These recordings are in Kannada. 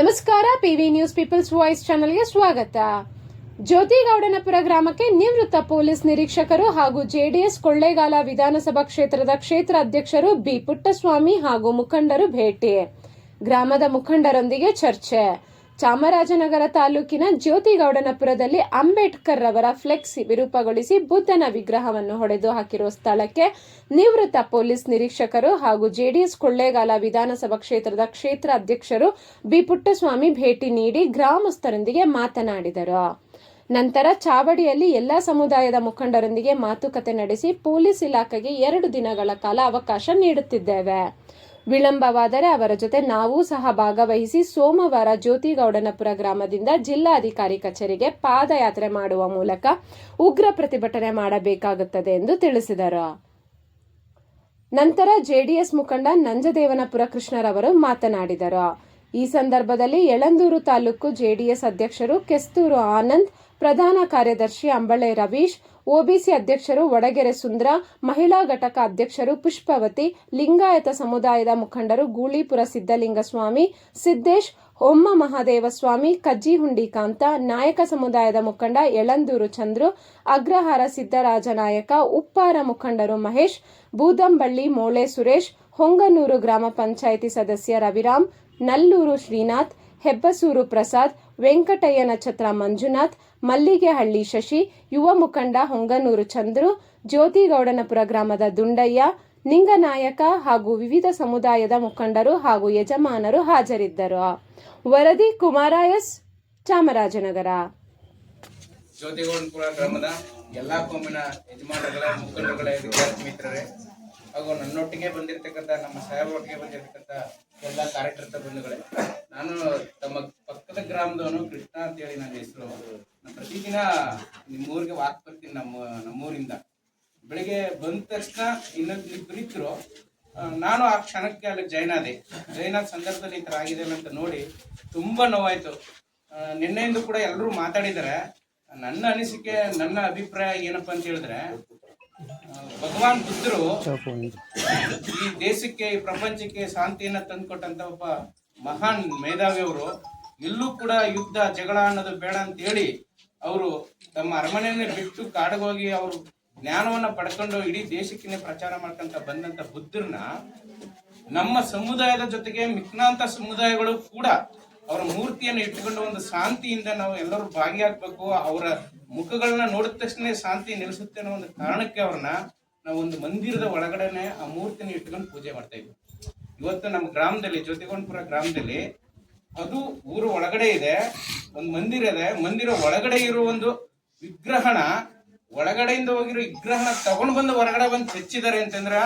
ನಮಸ್ಕಾರ, ಪಿವಿ ನ್ಯೂಸ್ ಪೀಪಲ್ಸ್ ವಾಯ್ಸ್ ಚಾನೆಲ್ಗೆ ಸ್ವಾಗತ. ಜ್ಯೋತಿಗೌಡನಪುರ ಗ್ರಾಮಕ್ಕೆ ನಿವೃತ್ತ ಪೊಲೀಸ್ ನಿರೀಕ್ಷಕರು ಹಾಗೂ ಜೆಡಿಎಸ್ ಕೊಳ್ಳೇಗಾಲ ವಿಧಾನಸಭಾ ಕ್ಷೇತ್ರದ ಕ್ಷೇತ್ರ ಅಧ್ಯಕ್ಷರು ಬಿ ಪುಟ್ಟಸ್ವಾಮಿ ಹಾಗೂ ಮುಖಂಡರು ಭೇಟಿ. ಗ್ರಾಮದ ಮುಖಂಡರೊಂದಿಗೆ ಚರ್ಚೆ. ಚಾಮರಾಜನಗರ ತಾಲೂಕಿನ ಜ್ಯೋತಿಗೌಡನಪುರದಲ್ಲಿ ಅಂಬೇಡ್ಕರ್ ರವರ ಫ್ಲೆಕ್ಸ್ ವಿರೂಪಗೊಳಿಸಿ ಬುದ್ಧನ ವಿಗ್ರಹವನ್ನು ಹೊಡೆದು ಹಾಕಿರುವ ಸ್ಥಳಕ್ಕೆ ನಿವೃತ್ತ ಪೊಲೀಸ್ ನಿರೀಕ್ಷಕರು ಹಾಗೂ ಜೆಡಿಎಸ್ ಕೊಳ್ಳೇಗಾಲ ವಿಧಾನಸಭಾ ಕ್ಷೇತ್ರದ ಕ್ಷೇತ್ರ ಅಧ್ಯಕ್ಷರು ಬಿ ಪುಟ್ಟಸ್ವಾಮಿ ಭೇಟಿ ನೀಡಿ ಗ್ರಾಮಸ್ಥರೊಂದಿಗೆ ಮಾತನಾಡಿದರು. ನಂತರ ಚಾವಡಿಯಲ್ಲಿ ಎಲ್ಲಾ ಸಮುದಾಯದ ಮುಖಂಡರೊಂದಿಗೆ ಮಾತುಕತೆ ನಡೆಸಿ ಪೊಲೀಸ್ ಇಲಾಖೆಗೆ ಎರಡು ದಿನಗಳ ಕಾಲ ಅವಕಾಶ ನೀಡುತ್ತಿದ್ದೇವೆ. ವಿಳಂಬವಾದರೆ ಅವರ ಜೊತೆ ನಾವೂ ಸಹ ಭಾಗವಹಿಸಿ ಸೋಮವಾರ ಜ್ಯೋತಿಗೌಡನಪುರ ಗ್ರಾಮದಿಂದ ಜಿಲ್ಲಾಧಿಕಾರಿ ಕಚೇರಿಗೆ ಪಾದಯಾತ್ರೆ ಮಾಡುವ ಮೂಲಕ ಉಗ್ರ ಪ್ರತಿಭಟನೆ ಮಾಡಬೇಕಾಗುತ್ತದೆ ಎಂದು ತಿಳಿಸಿದರು. ನಂತರ ಜೆಡಿಎಸ್ ಮುಖಂಡ ನಂಜದೇವನಪುರ ಕೃಷ್ಣರವರು ಮಾತನಾಡಿದರು. ಈ ಸಂದರ್ಭದಲ್ಲಿ ಯಳಂದೂರು ತಾಲೂಕು ಜೆಡಿಎಸ್ ಅಧ್ಯಕ್ಷರು ಕೆಸ್ತೂರು ಆನಂದ್ ಪ್ರಧಾನ ಕಾರ್ಯದರ್ಶಿ ಅಂಬಳೆ ರವೀಶ್, ಒಬಿಸಿ ಅಧ್ಯಕ್ಷರು ವಡಗೆರೆ ಸುಂದ್ರ, ಮಹಿಳಾ ಘಟಕ ಅಧ್ಯಕ್ಷರು ಪುಷ್ಪವತಿ, ಲಿಂಗಾಯತ ಸಮುದಾಯದ ಮುಖಂಡರು ಗೂಳಿಪುರ ಸಿದ್ದಲಿಂಗಸ್ವಾಮಿ ಸಿದ್ದೇಶ್, ಹೊಮ್ಮ ಮಹಾದೇವಸ್ವಾಮಿ, ಕಜ್ಜಿಹುಂಡಿ ಕಾಂತ, ನಾಯಕ ಸಮುದಾಯದ ಮುಖಂಡ ಯಳಂದೂರು ಚಂದ್ರು, ಅಗ್ರಹಾರ ಸಿದ್ದರಾಜ ನಾಯಕ ಉಪ್ಪಾರ ಮುಖಂಡರು ಮಹೇಶ್, ಬೂದಂಬಳ್ಳಿ ಮೋಳೆ ಸುರೇಶ್, ಹೊಂಗನೂರು ಗ್ರಾಮ ಪಂಚಾಯಿತಿ ಸದಸ್ಯ ರವಿರಾಮ್, ನಲ್ಲೂರು ಶ್ರೀನಾಥ್, ಹೆಬ್ಬಸೂರು ಪ್ರಸಾದ್ ವೆಂಕಟಯ್ಯ ಛತ್ರ ಮಂಜುನಾಥ್, ಮಲ್ಲಿಗೆಹಳ್ಳಿ ಶಶಿ, ಯುವ ಮುಖಂಡ ಹೊಂಗನೂರು ಚಂದ್ರು, ಜ್ಯೋತಿಗೌಡನಪುರ ಗ್ರಾಮದ ದುಂಡಯ್ಯ, ನಿಂಗನಾಯಕ ಹಾಗೂ ವಿವಿಧ ಸಮುದಾಯದ ಮುಖಂಡರು ಹಾಗೂ ಯಜಮಾನರು ಹಾಜರಿದ್ದರು. ವರದಿ ಕುಮಾರಾಯಸ್ ಚಾಮರಾಜನಗರ. ಜ್ಯೋತಿಗೌಡನಪುರ ಗ್ರಾಮದ ಎಲ್ಲಾ ಕೋಮಿನ ಯಜಮಾನರುಗಳ, ಮುಖಂಡರುಗಳ, ವಿದ್ಯಾರ್ಥಿ ಮಿತ್ರರೇ ಹಾಗೂ ನನ್ನೊಟ್ಟಿಗೆ ಬಂದಿರತಕ್ಕಂಥ ನಮ್ಮ ಸಾಹೇಬರೊಟ್ಟಿಗೆ ಬಂದಿರತಕ್ಕಂಥ ಎಲ್ಲ ಕಾರ್ಯಕರ್ತ ಬಂಧುಗಳೇ ನಾನು ತಮ್ಮ ಪಕ್ಕದ ಗ್ರಾಮದವನು ಕೃಷ್ಣ ಅಂತೇಳಿ ನನ್ನ ಹೆಸರು. ನಾನು ಪ್ರತಿದಿನ ನಿಮ್ಮೂರಿಗೆ ವಾಕ್ ಬರ್ತೀನಿ ನಮ್ಮ ನಮ್ಮೂರಿಂದ. ಬೆಳಿಗ್ಗೆ ಬಂದ ತಕ್ಷಣ ಇನ್ನೊಂದು ಆ, ನಾನು ಆ ಕ್ಷಣಕ್ಕೆ ಅಲ್ಲಿ ಜೈನ್ ಆದೆ. ಜೈನ್ ಆದ ಸಂದರ್ಭದಲ್ಲಿ ಈ ಥರ ಆಗಿದೆ ಅಂತ ನೋಡಿ ತುಂಬ ನೋವಾಯ್ತು. ನಿನ್ನೆಯಿಂದ ಕೂಡ ಎಲ್ಲರೂ ಮಾತಾಡಿದ್ದಾರೆ. ನನ್ನ ಅನಿಸಿಕೆ ನನ್ನ ಅಭಿಪ್ರಾಯ ಏನಪ್ಪ ಅಂತ ಹೇಳಿದ್ರೆ ಭಗವಾನ್ ಬುದ್ಧರು ಈ ದೇಶಕ್ಕೆ ಈ ಪ್ರಪಂಚಕ್ಕೆ ಶಾಂತಿಯನ್ನ ತಂದುಕೊಟ್ಟಂತ ಒಬ್ಬ ಮಹಾನ್ ಮೇಧಾವಿ ಅವರು ಎಲ್ಲೂ ಕೂಡ ಯುದ್ಧ ಜಗಳ ಅನ್ನೋದು ಬೇಡ ಅಂತ ಹೇಳಿ ಅವರು ತಮ್ಮ ಅರಮನೆಯನ್ನೇ ಬಿಟ್ಟು ಕಾಡಿಗೋಗಿ ಅವರು ಜ್ಞಾನವನ್ನ ಪಡ್ಕೊಂಡು ಇಡೀ ದೇಶಕ್ಕೆ ಪ್ರಚಾರ ಮಾಡ್ಕೊಂತ ಬಂದಂತ ಬುದ್ಧರನ್ನ ನಮ್ಮ ಸಮುದಾಯದ ಜೊತೆಗೆ ಮಿಕ್ನಾಂತ ಸಮುದಾಯಗಳು ಕೂಡ ಅವರ ಮೂರ್ತಿಯನ್ನು ಇಟ್ಟುಕೊಂಡು ಒಂದು ಶಾಂತಿಯಿಂದ ನಾವು ಎಲ್ಲರೂ ಭಾಗಿಯಾಗಬೇಕು ಅವರ ಮುಖಗಳನ್ನ ನೋಡಿದ ತಕ್ಷಣ ಶಾಂತಿ ನೆಲೆಸುತ್ತೆ ಅನ್ನೋ ಒಂದು ಕಾರಣಕ್ಕೆ ಅವ್ರನ್ನ ನಾವು ಒಂದು ಮಂದಿರದ ಒಳಗಡೆನೆ ಆ ಮೂರ್ತಿನ ಇಟ್ಕೊಂಡು ಪೂಜೆ ಮಾಡ್ತಾ ಇದ್ವಿ. ಇವತ್ತು ನಮ್ಮ ಗ್ರಾಮದಲ್ಲಿ, ಜ್ಯೋತಿಗೊಂಡಪುರ ಗ್ರಾಮದಲ್ಲಿ ಅದು ಊರು ಒಳಗಡೆ ಇದೆ, ಒಂದು ಮಂದಿರ ಇದೆ. ಮಂದಿರ ಒಳಗಡೆ ಇರೋ ಒಂದು ವಿಗ್ರಹಣ, ಒಳಗಡೆಯಿಂದ ಹೋಗಿರೋ ವಿಗ್ರಹಣ ತಗೊಂಡು ಬಂದು ಹೊರಗಡೆ ಬಂದು ಹೆಚ್ಚಿದ್ದಾರೆ ಅಂತಂದ್ರ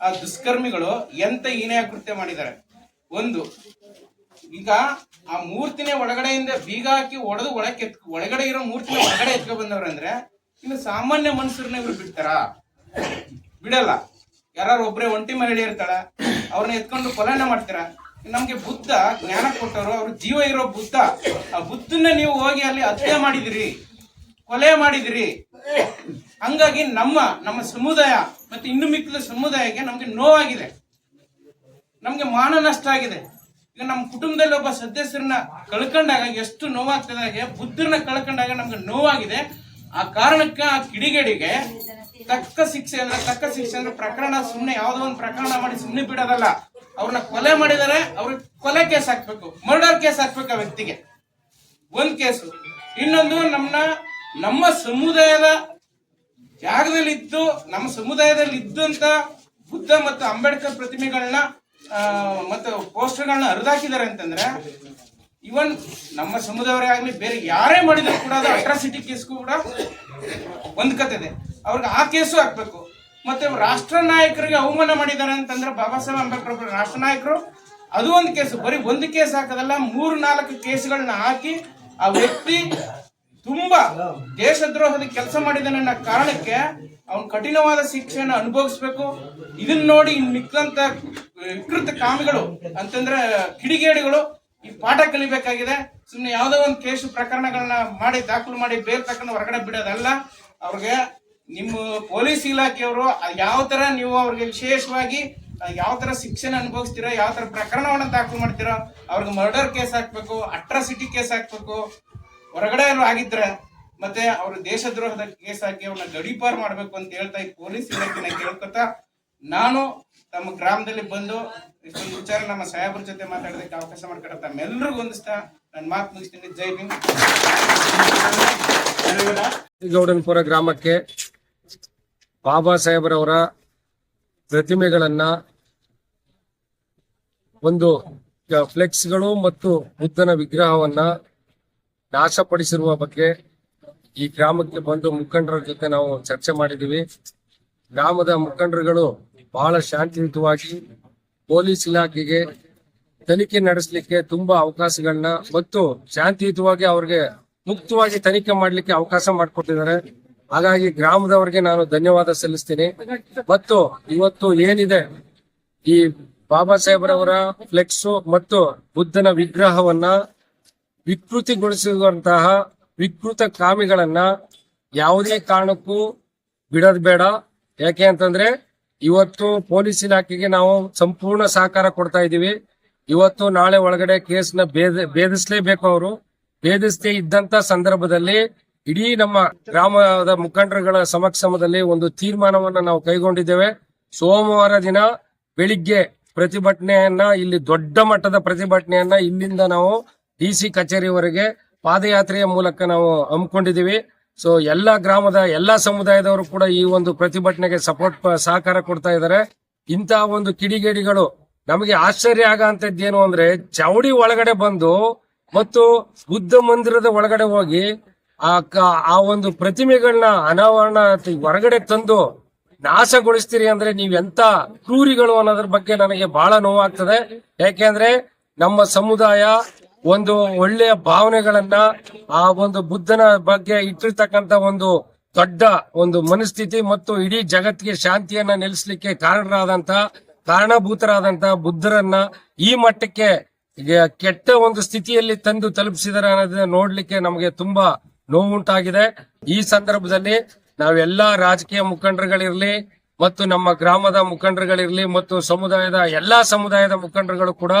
ಆ ದುಷ್ಕರ್ಮಿಗಳು ಎಂತ ಏನೇ ಕೃತ್ಯ ಮಾಡಿದ್ದಾರೆ. ಒಂದು ಈಗ ಆ ಮೂರ್ತಿನೇ ಒಳಗಡೆಯಿಂದ ಬೀಗ ಹಾಕಿ ಒಡೆದು ಒಳಕ್ಕೆ ಒಳಗಡೆ ಇರೋ ಮೂರ್ತಿನ ಒಳಗಡೆ ಎತ್ಕೊ ಬಂದವ್ರ ಅಂದ್ರೆ ಇನ್ನು ಸಾಮಾನ್ಯ ಮನುಷ್ಯರನ್ನ ಇವ್ರು ಬಿಡ್ತಾರ. ಬಿಡಲ್ಲ. ಯಾರು ಒಬ್ರೇ ಒಂಟಿ ಮಹಿಳೆ ಇರ್ತಾಳ ಅವ್ರನ್ನ ಎತ್ಕೊಂಡು ಕೊಲೆನ ಮಾಡ್ತಾರ. ನಮ್ಗೆ ಬುದ್ಧ ಜ್ಞಾನ ಕೊಟ್ಟವರು, ಅವ್ರ ಜೀವ ಇರೋ ಬುದ್ಧ. ಆ ಬುದ್ಧನ್ನ ನೀವು ಹೋಗಿ ಅಲ್ಲಿ ಹತ್ಯೆ ಮಾಡಿದಿರಿ, ಕೊಲೆ ಮಾಡಿದಿರಿ. ಹಂಗಾಗಿ ನಮ್ಮ ನಮ್ಮ ಸಮುದಾಯ ಮತ್ತೆ ಇನ್ನು ಮಿಕ್ಕಿದ ಸಮುದಾಯಕ್ಕೆ ನಮ್ಗೆ ನೋವಾಗಿದೆ. ನಮ್ಗೆ ಮಾನ ನಷ್ಟ ಆಗಿದೆ. ಈಗ ನಮ್ಮ ಕುಟುಂಬದಲ್ಲಿ ಒಬ್ಬ ಸದಸ್ಯರನ್ನ ಕಳ್ಕೊಂಡಾಗ ಎಷ್ಟು ನೋವಾಗ್ತದೆ ಹಾಗೆ ಬುದ್ಧರನ್ನ ಕಳ್ಕೊಂಡಾಗ ನಮ್ಗೆ ನೋವಾಗಿದೆ. ಆ ಕಾರಣಕ್ಕೆ ಆ ಕಿಡಿಗೇಡಿಗೆ ತಕ್ಕ ಶಿಕ್ಷೆ ಅಂದ್ರೆ ತಕ್ಕ ಶಿಕ್ಷೆ ಅಂದ್ರೆ ಪ್ರಕರಣ ಸುಮ್ಮನೆ ಯಾವುದೋ ಒಂದು ಪ್ರಕರಣ ಮಾಡಿ ಸುಮ್ಮನೆ ಬಿಡೋದಲ್ಲ. ಅವ್ರನ್ನ ಕೊಲೆ ಮಾಡಿದರೆ ಅವ್ರಿಗೆ ಕೊಲೆ ಕೇಸ್ ಹಾಕ್ಬೇಕು, ಮರ್ಡರ್ ಕೇಸ್ ಹಾಕ್ಬೇಕು ಆ ವ್ಯಕ್ತಿಗೆ. ಒಂದ್ ಕೇಸು. ಇನ್ನೊಂದು ನಮ್ಮನ್ನ ನಮ್ಮ ಸಮುದಾಯದ ಜಾಗದಲ್ಲಿ ಇದ್ದು ನಮ್ಮ ಸಮುದಾಯದಲ್ಲಿ ಇದ್ದಂತ ಬುದ್ಧ ಮತ್ತು ಅಂಬೇಡ್ಕರ್ ಪ್ರತಿಮೆಗಳನ್ನ ಮತ್ತು ಪೋಸ್ಟರ್ಗಳನ್ನ ಹರಿದಾಕಿದ್ದಾರೆ ಅಂತಂದ್ರೆ ಇವನ್ ನಮ್ಮ ಸಮುದಾಯವರೇ ಆಗಲಿ, ಬೇರೆ ಯಾರೇ ಮಾಡಿದ್ರು ಕೂಡ ಅದು ಅಟ್ರಾಸಿಟಿ ಕೇಸ್ಗೂ ಕೂಡ ಇದೆ. ಅವ್ರಿಗೆ ಆ ಕೇಸು ಹಾಕ್ಬೇಕು. ಮತ್ತೆ ರಾಷ್ಟ್ರ ನಾಯಕರಿಗೆ ಅವಮಾನ ಮಾಡಿದ್ದಾರೆ ಅಂತಂದ್ರೆ ಬಾಬಾ ಸಾಹೇಬ್ ಅಂಬೇಡ್ಕರ್ ಒಬ್ಬರು ರಾಷ್ಟ್ರ ನಾಯಕರು, ಅದು ಒಂದು ಕೇಸು. ಬರೀ ಒಂದು ಕೇಸ್ ಹಾಕೋದಲ್ಲ ಮೂರು ನಾಲ್ಕು ಕೇಸ್ಗಳನ್ನ ಹಾಕಿ ಆ ವ್ಯಕ್ತಿ ತುಂಬಾ ದೇಶದ್ರೋಹದ ಕೆಲಸ ಮಾಡಿದಾನೆ ಅನ್ನೋ ಕಾರಣಕ್ಕೆ ಅವನು ಕಠಿಣವಾದ ಶಿಕ್ಷೆಯನ್ನು ಅನುಭವಿಸ್ಬೇಕು. ಇದನ್ನ ನೋಡಿ ಮಿಕ್ಕಂತ ವಿಕೃತ ಕಾಮಿಗಳು ಅಂತಂದ್ರೆ ಕಿಡಿಗೇಡಿಗಳು ಈ ಪಾಠ ಕಲಿಬೇಕಾಗಿದೆ. ಸುಮ್ಮನೆ ಯಾವುದೋ ಒಂದು ಕೇಸು ಪ್ರಕರಣಗಳನ್ನ ಮಾಡಿ ದಾಖಲು ಮಾಡಿ ಬೇರೆ ತಕೊಂಡು ಹೊರಗಡೆ ಬಿಡೋದಲ್ಲ. ಅವ್ರಿಗೆ ನಿಮ್ಮ ಪೊಲೀಸ್ ಇಲಾಖೆಯವರು ಯಾವ ತರ ನೀವು ಅವ್ರಿಗೆ ವಿಶೇಷವಾಗಿ ಯಾವ ತರ ಶಿಕ್ಷಣ ಅನುಭವಿಸ್ತೀರಾ, ಯಾವ ತರ ಪ್ರಕರಣವನ್ನ ದಾಖಲು ಮಾಡ್ತೀರಾ, ಅವ್ರಿಗೆ ಮರ್ಡರ್ ಕೇಸ್ ಹಾಕ್ಬೇಕು, ಅಟ್ರಾಸಿಟಿ ಕೇಸ್ ಹಾಕ್ಬೇಕು, ಹೊರಗಡೆ ಆಗಿದ್ರೆ ಮತ್ತೆ ಅವರು ದೇಶದ್ರೋಹದ ಕೇಸ್ ಹಾಕಿ ಅವ್ರನ್ನ ಗಡೀಪಾರ್ ಮಾಡ್ಬೇಕು ಅಂತ ಹೇಳ್ತಾ ಈ ಪೊಲೀಸ್ ಇಲಾಖೆನ ಕೇಳ್ಕೊತಾ ನಾನು ತಮ್ಮ ಗ್ರಾಮದಲ್ಲಿ ಬಂದು ಇಷ್ಟೊಂದು ವಿಚಾರ ನಮ್ಮ ಸಾಹೇಬ್ರ ಜೊತೆ ಮಾತಾಡೋದಕ್ಕೆ ಅವಕಾಶ ಮಾಡ್ಕೊಡ ತಮ್ಮೆಲ್ಲರಿಗೂ ಹೊಂದಿಸ್ತಾ ನನ್ನ ಮಾತು ಮುಗಿಸ್ತೀನಿ. ಜೈ ಭೀಮ್. ಗೌಡನ್ಪುರ ಗ್ರಾಮಕ್ಕೆ ಬಾಬಾ ಸಾಹೇಬರವರ ಪ್ರತಿಮೆಗಳನ್ನ ಒಂದು ಫ್ಲೆಕ್ಸ್ಗಳು ಮತ್ತು ಬುದ್ಧನ ವಿಗ್ರಹವನ್ನ ನಾಶಪಡಿಸಿರುವ ಬಗ್ಗೆ ಈ ಗ್ರಾಮಕ್ಕೆ ಬಂದು ಮುಖಂಡರ ಜೊತೆ ನಾವು ಚರ್ಚೆ ಮಾಡಿದ್ದೀವಿ. ಗ್ರಾಮದ ಮುಖಂಡರುಗಳು ಬಹಳ ಶಾಂತಿಯುತವಾಗಿ ಪೊಲೀಸ್ ಇಲಾಖೆಗೆ ತನಿಖೆ ನಡೆಸಲಿಕ್ಕೆ ತುಂಬಾ ಅವಕಾಶಗಳನ್ನ ಮತ್ತು ಶಾಂತಿಯುತವಾಗಿ ಅವ್ರಿಗೆ ಮುಕ್ತವಾಗಿ ತನಿಖೆ ಮಾಡಲಿಕ್ಕೆ ಅವಕಾಶ ಮಾಡಿಕೊಟ್ಟಿದ್ದಾರೆ. ಹಾಗಾಗಿ ಗ್ರಾಮದವರಿಗೆ ನಾನು ಧನ್ಯವಾದ ಸಲ್ಲಿಸ್ತೀನಿ. ಮತ್ತು ಇವತ್ತು ಏನಿದೆ? ಈ ಬಾಬಾ ಸಾಹೇಬ್ರವರ ಫ್ಲೆಕ್ಸ್ ಮತ್ತು ಬುದ್ಧನ ವಿಗ್ರಹವನ್ನ ವಿಕೃತಿಗೊಳಿಸಿರುವಂತಹ ವಿಕೃತ ಕಾಮಿಗಳನ್ನ ಯಾವುದೇ ಕಾರಣಕ್ಕೂ ಬಿಡೋದು ಬೇಡ. ಯಾಕೆ ಅಂತಂದ್ರೆ ಇವತ್ತು ಪೊಲೀಸ್ ಇಲಾಖೆಗೆ ನಾವು ಸಂಪೂರ್ಣ ಸಹಕಾರ ಕೊಡ್ತಾ ಇದೀವಿ ಇವತ್ತು ನಾಳೆ ಒಳಗಡೆ ಕೇಸ್ನ ಭೇದ ಭೇದಿಸಲೇಬೇಕು ಅವರು. ಭೇದಿಸದೇ ಇದ್ದಂತ ಸಂದರ್ಭದಲ್ಲಿ ಇಡೀ ನಮ್ಮ ಗ್ರಾಮದ ಮುಖಂಡರುಗಳ ಸಮಕ್ಷಮದಲ್ಲಿ ಒಂದು ತೀರ್ಮಾನವನ್ನ ನಾವು ಕೈಗೊಂಡಿದ್ದೇವೆ. ಸೋಮವಾರ ದಿನ ಬೆಳಿಗ್ಗೆ ಪ್ರತಿಭಟನೆಯನ್ನ, ಇಲ್ಲಿ ದೊಡ್ಡ ಮಟ್ಟದ ಪ್ರತಿಭಟನೆಯನ್ನ ಇಲ್ಲಿಂದ ನಾವು ಡಿ ಸಿ ಕಚೇರಿವರೆಗೆ ಪಾದಯಾತ್ರೆಯ ಮೂಲಕ ನಾವು ಹಮ್ಮಿಕೊಂಡಿದೀವಿ ಸೊ ಎಲ್ಲ ಗ್ರಾಮದ, ಎಲ್ಲ ಸಮುದಾಯದವರು ಕೂಡ ಈ ಒಂದು ಪ್ರತಿಭಟನೆಗೆ ಸಪೋರ್ಟ್ ಸಹಕಾರ ಕೊಡ್ತಾ ಇದ್ದಾರೆ. ಇಂತಹ ಒಂದು ಕಿಡಿಗೇಡಿಗಳು ನಮಗೆ ಆಶ್ಚರ್ಯ ಆಗಂತದ್ದು ಏನು ಅಂದ್ರೆ, ಚೌಡಿ ಒಳಗಡೆ ಬಂದು ಮತ್ತು ಬುದ್ಧ ಮಂದಿರದ ಒಳಗಡೆ ಹೋಗಿ ಆ ಆ ಒಂದು ಪ್ರತಿಮೆಗಳನ್ನ ಅನಾವರಣ ಹೊರಗಡೆ ತಂದು ನಾಶಗೊಳಿಸ್ತೀರಿ ಅಂದ್ರೆ ನೀವೆಂತ ಕ್ರೂರಿಗಳು ಅನ್ನೋದ್ರ ಬಗ್ಗೆ ನನಗೆ ಬಹಳ ನೋವಾಗ್ತದೆ. ಯಾಕೆಂದ್ರೆ ನಮ್ಮ ಸಮುದಾಯ ಒಂದು ಒಳ್ಳೆಯ ಭಾವನೆಗಳನ್ನ ಆ ಒಂದು ಬುದ್ಧನ ಬಗ್ಗೆ ಇಟ್ಟಿರ್ತಕ್ಕಂತ ಒಂದು ದೊಡ್ಡ ಒಂದು ಮನಸ್ಥಿತಿ ಮತ್ತು ಇಡೀ ಜಗತ್ತಿಗೆ ಶಾಂತಿಯನ್ನ ನೆಲೆಸಲಿಕ್ಕೆ ಕಾರಣರಾದಂತ ಕಾರಣಭೂತರಾದಂತ ಬುದ್ಧರನ್ನ ಈ ಮಟ್ಟಕ್ಕೆ ಕೆಟ್ಟ ಒಂದು ಸ್ಥಿತಿಯಲ್ಲಿ ತಂದು ತಲುಪಿಸಿದಾರೆ ಅನ್ನೋದನ್ನ ನೋಡ್ಲಿಕ್ಕೆ ನಮಗೆ ತುಂಬಾ ನೋವುಂಟಾಗಿದೆ. ಈ ಸಂದರ್ಭದಲ್ಲಿ ನಾವೆಲ್ಲಾ ರಾಜಕೀಯ ಮುಖಂಡರುಗಳಿರ್ಲಿ ಮತ್ತು ನಮ್ಮ ಗ್ರಾಮದ ಮುಖಂಡರುಗಳಿರ್ಲಿ ಮತ್ತು ಸಮುದಾಯದ ಎಲ್ಲಾ ಸಮುದಾಯದ ಮುಖಂಡರುಗಳು ಕೂಡ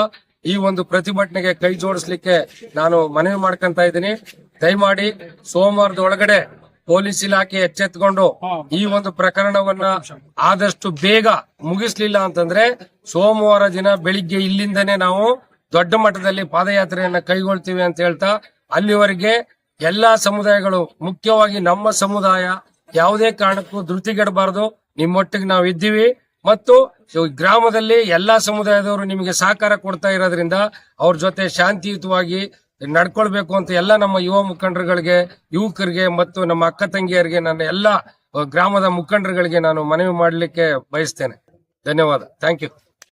ಈ ಒಂದು ಪ್ರತಿಭಟನೆಗೆ ಕೈ ಜೋಡಿಸ್ಲಿಕ್ಕೆ ನಾನು ಮನವಿ ಮಾಡ್ಕೊಂತ ಇದ್ದೀನಿ. ದಯಮಾಡಿ ಸೋಮವಾರದ ಒಳಗಡೆ ಪೊಲೀಸ್ ಇಲಾಖೆ ಎಚ್ಚೆತ್ಕೊಂಡು ಈ ಒಂದು ಪ್ರಕರಣವನ್ನ ಆದಷ್ಟು ಬೇಗ ಮುಗಿಸ್ಲಿಲ್ಲ ಅಂತಂದ್ರೆ ಸೋಮವಾರ ದಿನ ಬೆಳಿಗ್ಗೆ ಇಲ್ಲಿಂದನೇ ನಾವು ದೊಡ್ಡ ಮಟ್ಟದಲ್ಲಿ ಪಾದಯಾತ್ರೆಯನ್ನ ಕೈಗೊಳ್ತೀವಿ ಅಂತ ಹೇಳ್ತಾ ಅಲ್ಲಿವರೆಗೆ ಎಲ್ಲಾ ಸಮುದಾಯಗಳು ಮುಖ್ಯವಾಗಿ ನಮ್ಮ ಸಮುದಾಯ ಯಾವುದೇ ಕಾರಣಕ್ಕೂ ಧೃತಿಗೆಡಬಾರದು. ನಿಮ್ಮೊಟ್ಟಿಗೆ ನಾವು ಇದ್ದೀವಿ ಮತ್ತು ಗ್ರಾಮದಲ್ಲಿ ಎಲ್ಲಾ ಸಮುದಾಯದವರು ನಿಮಗೆ ಸಹಕಾರ ಕೊಡ್ತಾ ಇರೋದ್ರಿಂದ ಅವ್ರ ಜೊತೆ ಶಾಂತಿಯುತವಾಗಿ ನಡ್ಕೊಳ್ಬೇಕು ಅಂತ ಎಲ್ಲ ನಮ್ಮ ಯುವ ಮುಖಂಡರುಗಳಿಗೆ, ಯುವಕರಿಗೆ ಮತ್ತು ನಮ್ಮ ಅಕ್ಕ ತಂಗಿಯರಿಗೆ ನನ್ನ ಎಲ್ಲ ಗ್ರಾಮದ ಮುಖಂಡರುಗಳಿಗೆ ನಾನು ಮನವಿ ಮಾಡಲಿಕ್ಕೆ ಬಯಸ್ತೇನೆ. ಧನ್ಯವಾದ. Thank you